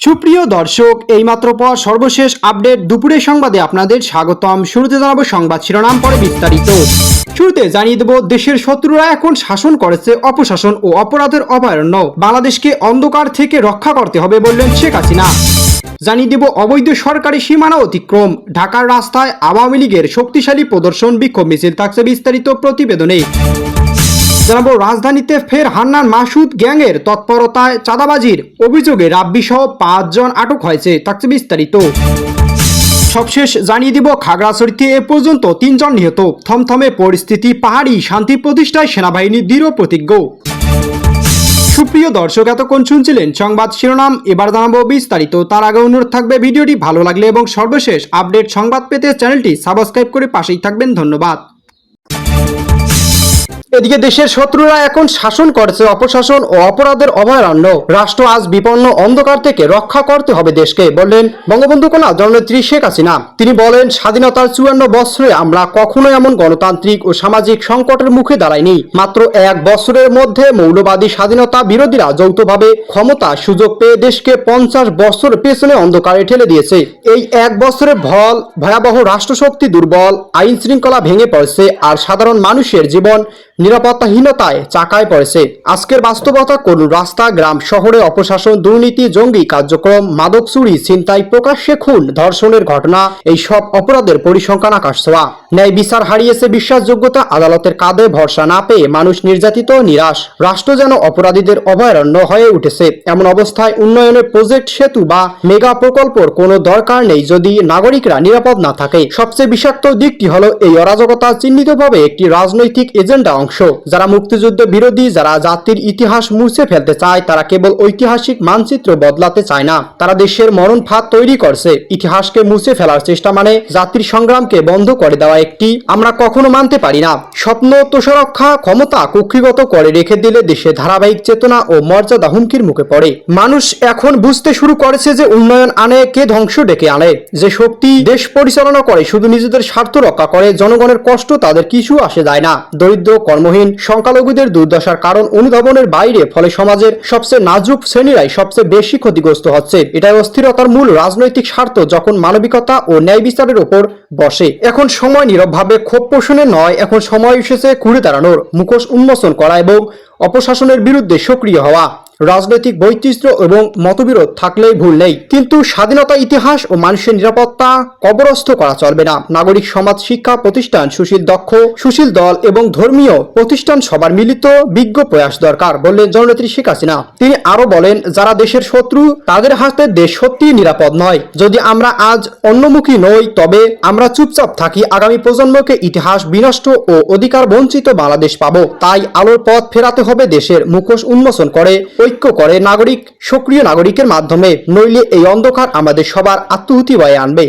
সুপ্রিয় দর্শক, এইমাত্র পর সর্বশেষ আপডেট দুপুরের সংবাদে আপনাদের স্বাগতম। শুরুতে জানাব সংবাদ শিরোনাম, পরে বিস্তারিত। শুরুতে জানিয়ে দেব, দেশের শত্রুরা এখন শাসন করেছে অপশাসন ও অপরাধের অভয়ারণ্য। বাংলাদেশকে অন্ধকার থেকে রক্ষা করতে হবে বললেন শেখ হাসিনা। জানিয়ে দেব, অবৈধ সরকারি সীমানা অতিক্রম। ঢাকার রাস্তায় আওয়ামী লীগের শক্তিশালী প্রদর্শন, বিক্ষোভ মিছিল থাকছে বিস্তারিত প্রতিবেদনে। জানাব, রাজধানীতে ফের হান্নান মাসুদ গ্যাংয়ের তৎপরতায় চাঁদাবাজির অভিযোগে রাব্বি সহ পাঁচজন আটক হয়েছে, থাকছে বিস্তারিত। সবশেষ জানিয়ে দিব, খাগড়াছড়িতে এ পর্যন্ত তিনজন নিহত। থমথমে পরিস্থিতি, পাহাড়ি শান্তি প্রতিষ্ঠায় সেনাবাহিনী দৃঢ় প্রতিজ্ঞ। সুপ্রিয় দর্শক, এতক্ষণ শুনছিলেন সংবাদ শিরোনাম। এবার জানাব বিস্তারিত। তার আগে অনুরোধ থাকবে, ভিডিওটি ভালো লাগলে এবং সর্বশেষ আপডেট সংবাদ পেতে চ্যানেলটি সাবস্ক্রাইব করে পাশেই থাকবেন। ধন্যবাদ। এদিকে দেশের শত্রুরা এখন শাসন করছে, অপশাসন ও অপরাধের অভয়ারণ্য। রাষ্ট্র আজ বিপন্ন অন্ধকার থেকে রক্ষা করতে হবে দেশকে, বললেন বঙ্গবন্ধু কন্যা জননেত্রী শেখ হাসিনা। তিনি বলেন, স্বাধীনতার চুয়ান্ন বছরে আমরা কখনো এমন গণতান্ত্রিক ও সামাজিক সংকটের মুখে দাঁড়াইনি। মাত্র এক বছরের মধ্যে মৌলবাদী স্বাধীনতা বিরোধীরা যৌথভাবে ক্ষমতা সুযোগ পেয়ে দেশকে পঞ্চাশ বছর পেছনে অন্ধকারে ঠেলে দিয়েছে। এই এক বছরের ভল ভয়াবহ রাষ্ট্রশক্তি দুর্বল আইন শৃঙ্খলা ভেঙে পড়েছে আর সাধারণ মানুষের জীবন নিরাপত্তাহীনতায় চাকায় পড়েছে। আজকের বাস্তবতা কোন রাস্তা, গ্রাম, শহরে অপশাসন, দুর্নীতি, জঙ্গি কার্যক্রম, মাদক চুরি, ছিনতাই, প্রকাশ্যে খুন, ধর্ষণের ঘটনা, এই সব অপরাধের পরিসংখ্যান আকাশ ছোঁয়া। ন্যায় বিচার হারিয়েছে বিশ্বাসযোগ্যতা, আদালতের কাঁধে ভরসা না পেয়ে মানুষ নির্যাতিত, নিরাশ। রাষ্ট্র যেন অপরাধীদের অভয়ারণ্য হয়ে উঠেছে। এমন অবস্থায় উন্নয়নের প্রজেক্ট সেতু বা মেগা প্রকল্পর কোনো দরকার নেই যদি নাগরিকরা নিরাপদ না থাকে। সবচেয়ে বিষাক্ত দিকটি হলো এই অরাজকতা চিহ্নিতভাবে একটি রাজনৈতিক এজেন্ডা অংশ যারা মুক্তিযুদ্ধ বিরোধী, যারা জাতির ইতিহাস মুছে ফেলতে চায়, তারা কেবল ঐতিহাসিক মানচিত্র বদলাতে চায় না। তারা দেশের মরণ ফাঁদ তৈরি করছে। ইতিহাসকে মুছে ফেলার চেষ্টা মানে জাতির সংগ্রামকে বন্ধ করে দেওয়া একটি আমরা কখনো মানতে পারি না। স্বপ্ন তোষরক্ষা ক্ষমতা কক্ষিগত করে রেখে দিলে দেশে ধারাবাহিক চেতনা ও মর্যাদা হুমকির মুখে পড়ে। মানুষ এখন বুঝতে শুরু করেছে যে উন্নয়ন আনে কে ধ্বংস ডেকে আনে। যে শক্তি দেশ পরিচালনা করে শুধু নিজেদের স্বার্থ রক্ষা করে, জনগণের কষ্ট তাদের কিছু আসে যায় না। দরিদ্র কর্মহীন সংখ্যালঘুদের দুর্দশার কারণ অনুধাবনের বাইরে, ফলে সমাজের সবচেয়ে নাজুক শ্রেণীরাই সবচেয়ে বেশি ক্ষতিগ্রস্ত হচ্ছে। এটাই অস্থিরতার মূল রাজনৈতিক স্বার্থ যখন মানবিকতা ও ন্যায় বিচারের ওপর বসে। এখন সময় নীরবভাবে ক্ষোভ পোষণে নয়, এখন সময় এসেছে ঘুরে দাঁড়ানোর মুখোশ উন্মোচন করা এবং অপশাসনের বিরুদ্ধে সক্রিয় হওয়া। রাজনৈতিক বৈচিত্র্য এবং মতবিরোধ থাকলেই ভুল নেই। কিন্তু স্বাধীনতা ইতিহাস ও মানুষের নিরাপত্তা কবরস্থ করা চলবে না। নাগরিক সমাজ শিক্ষা প্রতিষ্ঠান সুশীল দক্ষ, সুশীল দল এবং ধর্মীয় প্রতিষ্ঠান সবার মিলিত বিজ্ঞ প্রয়াস দরকার, বললেন জননেত্রী শেখ হাসিনা। তিনি আরও বলেন, যারা দেশের শত্রু, তাদের হাতে দেশ সত্যিই নিরাপদ নয়। যদি আমরা আজ অন্যমুখী নই, তবে আমরা চুপচাপ থাকি, আগামী প্রজন্মকে ইতিহাস বিনষ্ট ও অধিকার বঞ্চিত বাংলাদেশ পাবো। তাই আলোর পথ ফেরাতে হবে দেশের মুখোশ উন্মোচন করে। ঐক্য করে নাগরিক সক্রিয় নাগরিকের মাধ্যমে নইলে এই অন্ধকার আমাদের সবার আত্মহুতি বয়ে আনবে।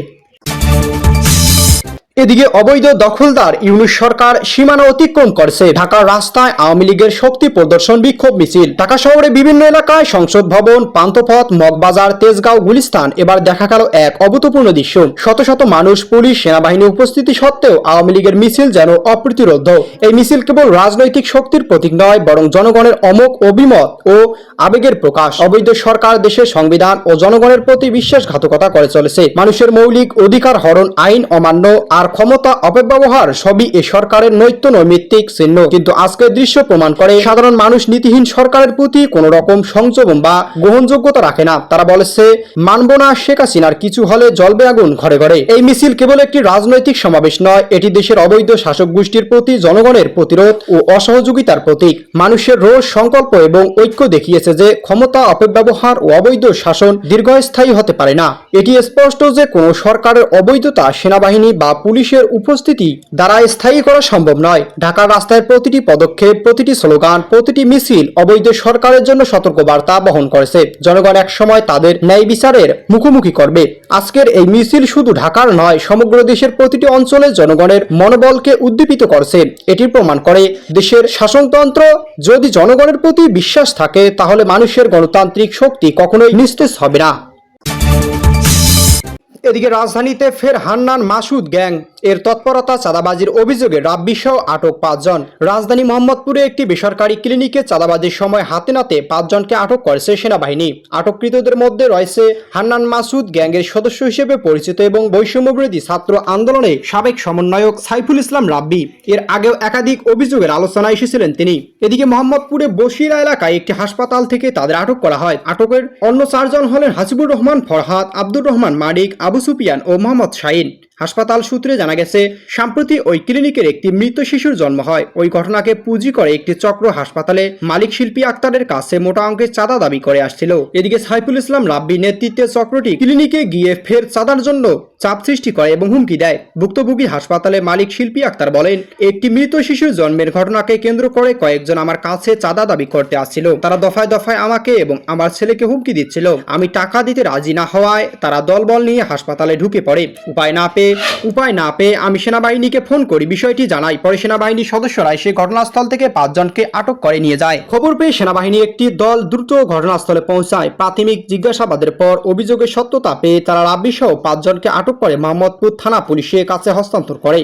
এদিকে অবৈধ দখলদার ইউনিশ সরকার সীমানা অতিক্রম করছে। ঢাকার রাস্তায় আওয়ামী লীগের শক্তি প্রদর্শন বিক্ষোভ মিছিল। ঢাকা শহরে বিভিন্ন এলাকায় সংসদ ভবন, পান্থপথ, মগবাজার, তেজগাঁও, গুলিস্তান এবার দেখা গেল এক অভূতপূর্ণ দৃশ্য। শত শত মানুষ, পুলিশ, সেনাবাহিনী উপস্থিতি সত্ত্বেও আওয়ামী লীগের মিছিল যেন অপ্রতিরোধ। এই মিছিল কেবল রাজনৈতিক শক্তির প্রতীক নয়, বরং জনগণের অমোক অভিমত ও আবেগের প্রকাশ। অবৈধ সরকার দেশের সংবিধান ও জনগণের প্রতি বিশ্বাসঘাতকতা করে চলেছে। মানুষের মৌলিক অধিকার হরণ আইন অমান্য আর ক্ষমতা, অপব্যবহার, সবই এ সরকারের নৈত্য নৈমিত্তিক চিহ্ন। কিন্তু আজকের দৃশ্য প্রমাণ করে, সাধারণ মানুষ নীতিহীন সরকারের প্রতি কোন রকম সংযম বা গ্রহণযোগ্যতা রাখে না। তারা বলেছে মানব না, শেখ হাসিনার কিছু হলে জ্বলবে আগুন ঘরে ঘরে। এই মিছিল কেবল একটি রাজনৈতিক সমাবেশ নয়, এটি দেশের অবৈধ শাসক গোষ্ঠীর প্রতি জনগণের প্রতিরোধ ও অসহযোগিতার প্রতীক। মানুষের রোজ সংকল্প এবং ঐক্য দেখিয়েছে যে ক্ষমতা, অপব্যবহার ও অবৈধ শাসন দীর্ঘস্থায়ী হতে পারে না। এটি স্পষ্ট যে কোনো সরকারের অবৈধতা, সেনাবাহিনী বা পুলিশের উপস্থিতি দ্বারা স্থায়ী করা সম্ভব নয়। ঢাকার রাস্তায় প্রতিটি পদক্ষেপ, প্রতিটি স্লোগান, প্রতিটি মিছিল অবৈধ সরকারের জন্য সতর্কবার্তা বহন করেছে। জনগণ এক সময় তাদের ন্যায় বিচারের মুখোমুখি করবে। আজকের এই মিছিল শুধু ঢাকার নয়, সমগ্র দেশের প্রতিটি অঞ্চলে জনগণের মনোবলকে উদ্দীপিত করছে। এটি প্রমাণ করে দেশের শাসনতন্ত্র। যদি জনগণের প্রতি বিশ্বাস থাকে, তাহলে মানুষের গণতান্ত্রিক শক্তি কখনোই নিস্তেজ হবে না। এদিকে রাজধানীতে ফের হান্নান মাসুদ গ্যাং। এর তৎপরতা, চাঁদাবাজির অভিযোগে রাব্বি সহ আটক পাঁচজন। রাজধানী মোহাম্মদপুরে একটি বেসরকারি ক্লিনিকে চাঁদাবাজির সময় হাতে নাতে পাঁচজনকে আটক করেছে সেনাবাহিনী। আটককৃতদের মধ্যে রয়েছে হান্নান মাসুদ গ্যাংয়ের সদস্য হিসেবে পরিচিত এবং বৈষম্যবিরোধী ছাত্র আন্দোলনে সাবেক সমন্বয়ক সাইফুল ইসলাম রাব্বি। এর আগেও একাধিক অভিযোগের আলোচনায় এসেছিলেন তিনি। এদিকে মোহাম্মদপুরে বসিরা এলাকায় একটি হাসপাতাল থেকে তাদের আটক করা হয়। আটকের অন্য চারজন হলেন হাসিবুর রহমান ফরহাদ, আব্দুর রহমান মানিক, আবু সুপিয়ান ও মোহাম্মদ শাহিন। হাসপাতাল সূত্রে জানা গেছে, সম্প্রতি ওই ক্লিনিকের একটি মৃত শিশুর জন্ম হয়। ওই ঘটনাকে পুঁজি করে একটি চক্র হাসপাতালে মালিক শিল্পী আক্তারের কাছে মোটা অঙ্কের চাঁদা দাবি করে আসছিল। এদিকে সাইফুল ইসলাম রাব্বি নেতৃত্বে চক্রটি ক্লিনিকে গিয়ে ফের চাঁদার জন্য চাপ সৃষ্টি করে এবং হুমকি দেয়। ভুক্তভোগী হাসপাতালে মালিক শিল্পী আক্তার বলেন, একটি মৃত শিশুর জন্মের ঘটনাকে কেন্দ্র করে কয়েকজন আমার কাছে চাঁদা দাবি করতে আসছিল। তারা দফায় দফায় আমাকে এবং আমার ছেলেকে হুমকি দিচ্ছিল। আমি টাকা দিতে রাজি না হওয়ায় তারা দলবল নিয়ে হাসপাতালে ঢুকে পড়ে। উপায় না পেয়ে উপায় না পেয়ে আমি সেনাবাহিনীকে ফোন করি, বিষয়টি জানাই। পরে সেনাবাহিনীর সদস্যরা এসে ঘটনাস্থল থেকে পাঁচজনকে আটক করে নিয়ে যায়। খবর পেয়ে সেনাবাহিনী একটি দল দ্রুত ঘটনাস্থলে পৌঁছায়। প্রাথমিক জিজ্ঞাসাবাদের পর অভিযোগের সত্যতা পেয়ে তারা রাব্বি সহ পাঁচজনকে আটক করে মোহাম্মদপুর থানা পুলিশের কাছে হস্তান্তর করে।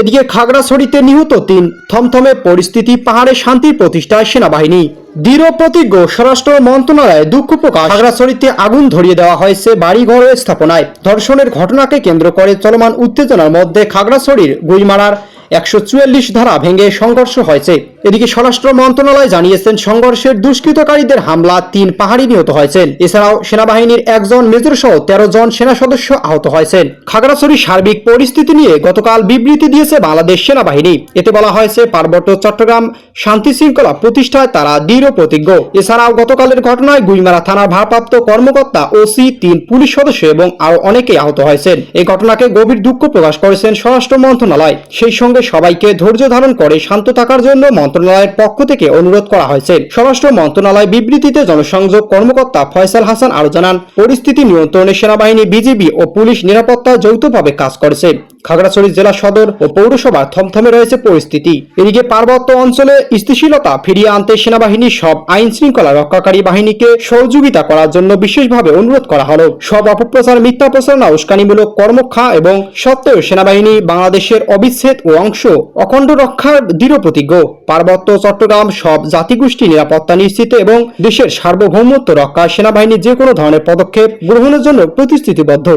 এদিকে খাগড়াছড়িতে নিহত তিন থমথমে পরিস্থিতি, পাহাড়ে শান্তি প্রতিষ্ঠায় সেনাবাহিনী। দৃঢ় প্রতিজ্ঞ, স্বরাষ্ট্র মন্ত্রণালয়ে দুঃখ প্রকাশ। খাগড়াছড়িতে আগুন ধরিয়ে দেওয়া হয়েছে বাড়িঘর স্থাপনায়। ধর্ষণের ঘটনাকে কেন্দ্র করে চলমান উত্তেজনার মধ্যে খাগড়াছড়ির গুইমারার একশো চুয়াল্লিশ ধারা ভেঙে সংঘর্ষ হয়েছে। এদিকে স্বরাষ্ট্র মন্ত্রণালয় জানিয়েছেন সংঘর্ষের দুষ্কৃতকারীদের হামলা তিন পাহাড়ি নিহত হয়েছেন। এছাড়াও সেনাবাহিনীর একজন মেজর সহ তেরো জন সেনা সদস্য আহত হয়েছেন। খাগড়াছড়ির সার্বিক পরিস্থিতি নিয়ে গতকাল বিবৃতি দিয়েছে বাংলাদেশ সেনাবাহিনী। এতে বলা হয়েছে, পার্বত্য চট্টগ্রাম শান্তি শৃঙ্খলা প্রতিষ্ঠায় তারা দৃঢ় প্রতিজ্ঞ। এছাড়াও গতকালের ঘটনায় গুইমারা থানার ভারপ্রাপ্ত কর্মকর্তা ওসি, তিন পুলিশ সদস্য এবং আরও অনেকে আহত হয়েছেন। এই ঘটনাকে গভীর দুঃখ প্রকাশ করেছেন স্বরাষ্ট্র মন্ত্রণালয়। সেই সঙ্গে সবাইকে ধৈর্য ধারণ করে শান্ত থাকার জন্য মন্ত্রণালয়ের পক্ষ থেকে অনুরোধ করা হয়েছে। স্বরাষ্ট্র মন্ত্রণালয় বিবৃতিতে জনসংযোগ কর্মকর্তা ফয়সাল হাসান আরও জানান, পরিস্থিতি নিয়ন্ত্রণে সেনাবাহিনী, বিজিবি ও পুলিশ নিরাপত্তা যৌথভাবে কাজ করছে। খাগড়াছড়ি জেলা সদর ও পৌরসভা থমথমে রয়েছে পরিস্থিতি। এদিকে পার্বত্য অঞ্চলে স্থিতিশীলতা ফিরিয়ে আনতে সেনাবাহিনী সব আইন শৃঙ্খলা রক্ষাকারী বাহিনীকে সহযোগিতা করার জন্য বিশেষভাবে অনুরোধ করা হলো। সব অপপ্রচার, মিথ্যা প্রচারণা উস্কানিমূলক কর্মক্ষা এবং সত্ত্বেও সেনাবাহিনী বাংলাদেশের অবিচ্ছেদ ও অংশ অখণ্ড রক্ষার দৃঢ় প্রতিজ্ঞ। পার্বত্য চট্টগ্রাম সব জাতিগোষ্ঠী নিরাপত্তা নিশ্চিত এবং দেশের সার্বভৌমত্ব রক্ষায় সেনাবাহিনী যে কোনো ধরনের পদক্ষেপ গ্রহণের জন্য প্রতিশ্রুতিবদ্ধ।